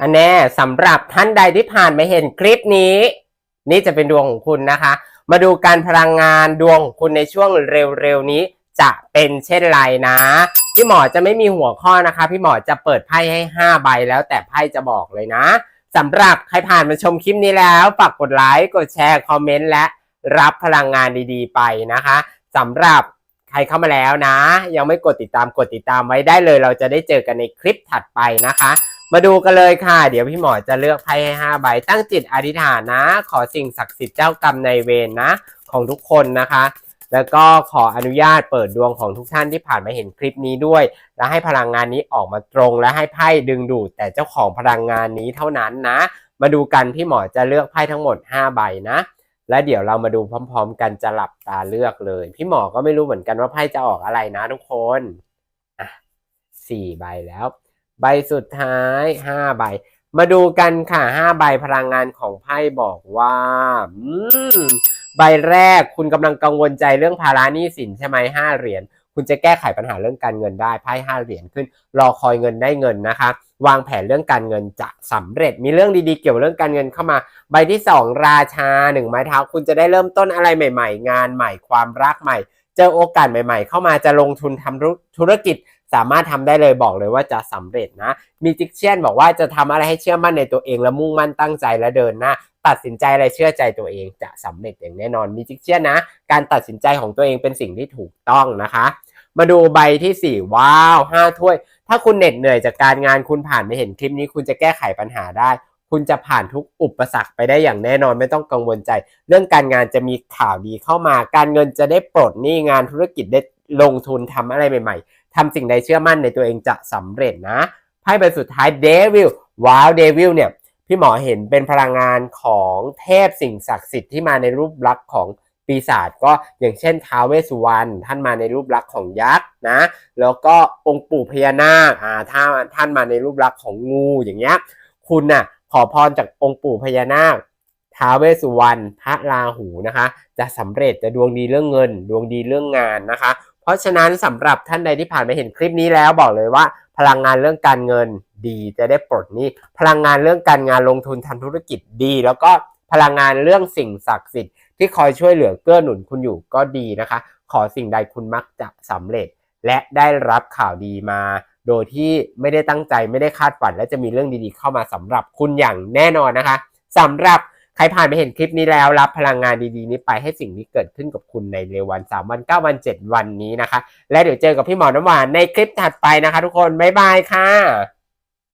อันแน่สำหรับท่านใดที่ผ่านมาเห็นคลิปนี้ นี่จะเป็นดวงของคุณนะคะ มาดูการพลังงานดวงของคุณในช่วงเร็วๆนี้จะเป็นเช่นไรนะ พี่หมอจะไม่มีหัวข้อนะคะ พี่หมอจะเปิดไพ่ให้ 5 ใบแล้วแต่ไพ่จะบอกเลยนะสำหรับใครผ่านมาชมคลิปนี้แล้วฝากกดไลค์กดแชร์คอมเมนต์และรับพลังงานดีๆ ไปนะคะสำหรับใครเข้ามาแล้วนะ ยังไม่กดติดตามกดติดตามไว้ได้เลย เราจะได้เจอกันในคลิปถัดไปนะคะ มาดูกันเลยค่ะ เดี๋ยวพี่หมอจะเลือกไพ่ให้5ใบ ตั้งจิตอธิษฐานนะ ขอสิ่งศักดิ์สิทธิ์เจ้ากรรมในเวรนะ ของทุกคนนะคะ แล้วก็ขออนุญาตเปิดดวงของทุกท่านที่ผ่านมาเห็นคลิปนี้ด้วย และให้พลังงานนี้ออกมาตรง และให้ไพ่ดึงดูดแต่เจ้าของพลังงานนี้เท่านั้นนะ มาดูกันพี่หมอจะเลือกไพ่ทั้งหมด 5 ใบนะ และเดี๋ยวเรามาดูพร้อม ๆ กันจะหลับตาเลือกเลย พี่หมอก็ไม่รู้เหมือนกันว่าไพ่จะออกอะไรนะทุกคนอะสี่ใบแล้ว ใบสุดท้ายห้าใบ มาดูกันค่ะห้าใบพลังงานของไพ่บอกว่าใบแรกคุณกำลังกังวลใจเรื่องภาระหนี้สินใช่ไหมห้าเหรียญคุณจะแก้ไขปัญหาเรื่องการเงินได้ไพ่ห้าเหรียญขึ้น รอคอยเงินได้เงินนะคะ วางแผนเรื่องการเงินจะสำเร็จ มีเรื่องดีๆเกี่ยวกับเรื่องการเงินเข้ามา ใบที่สองราชาหนึ่งไม้เท้าคุณจะได้เริ่มต้นอะไรใหม่ ๆ งานใหม่ความรักใหม่ เจอโอกาสใหม่ๆ เข้ามาจะลงทุนทำธุรกิจสามารถทำได้เลยบอกเลยว่าจะสำเร็จนะมีจิกเชียนบอกว่าจะทำอะไรให้เชื่อมั่นในตัวเองและมุ่งมั่นตั้งใจและเดินหน้าตัดสินใจอะไรเชื่อใจตัวเองจะสำเร็จอย่างแน่นอนมีจิกเชียนนะ การตัดสินใจของตัวเองเป็นสิ่งที่ถูกต้องนะคะ มาดูใบที่สี่ว้าวห้าถ้วย ถ้าคุณเหน็ดเหนื่อยจากการงานคุณผ่านไม่เห็นคลิปนี้คุณจะแก้ไขปัญหาได้ คุณจะผ่านทุกอุปสรรคไปได้อย่างแน่นอนไม่ต้องกังวลใจ เรื่องการงานจะมีข่าวดีเข้ามา การเงินจะได้ปลดหนี้งานธุรกิจได้ลงทุนทำอะไรใหม่ๆทำสิ่งใดเชื่อมั่นในตัวเองจะสำเร็จนะไพ่ใบสุดท้ายเดวิลว้าวเดวิลเนี่ยพี่หมอเห็นเป็นพลังงานของเทพสิ่งศักดิ์สิทธิ์ที่มาในรูปลักษณ์ของปีศาจก็อย่างเช่นท้าวเวสสุวรรณท่านมาในรูปลักษณ์ของยักษ์นะ แล้วก็องค์ปู่พญานาคอ่าถ้าท่านมาในรูปลักษณ์ของงูอย่างเงี้ยคุณน่ะ ขอพรจากองค์ปู่พญานาคท้าวเวสสุวรรณพระราหูนะคะ จะสำเร็จจะดวงดีเรื่องเงิน ดวงดีเรื่องงานนะคะ เพราะฉะนั้นสำหรับท่านใดที่ผ่านมาเห็นคลิปนี้แล้วบอกเลยว่า พลังงานเรื่องการเงินดีจะได้ปลดหนี้พลังงานเรื่องการงานลงทุนทำธุรกิจดี แล้วก็พลังงานเรื่องสิ่งศักดิ์สิทธิ์ที่คอยช่วยเหลือเกื้อหนุนคุณอยู่ก็ดีนะคะ ขอสิ่งใดคุณมักจะสำเร็จ และได้รับข่าวดีมา โดยที่ไม่ได้ตั้งใจไม่ได้คาดฝัน และจะมีเรื่องดีๆ เข้ามาสำหรับคุณอย่างแน่นอนนะคะสำหรับใครผ่านไปเห็นคลิปนี้แล้ว รับพลังงานดีๆ นี้ไปให้สิ่งนี้เกิดขึ้นกับคุณในเร็ววัน 3 วัน 9 วัน 7 วันนี้นะคะ และเดี๋ยวเจอกับพี่หมอน้ำหวานในคลิปถัดไปนะคะ ทุกคนบ๊ายบายค่ะ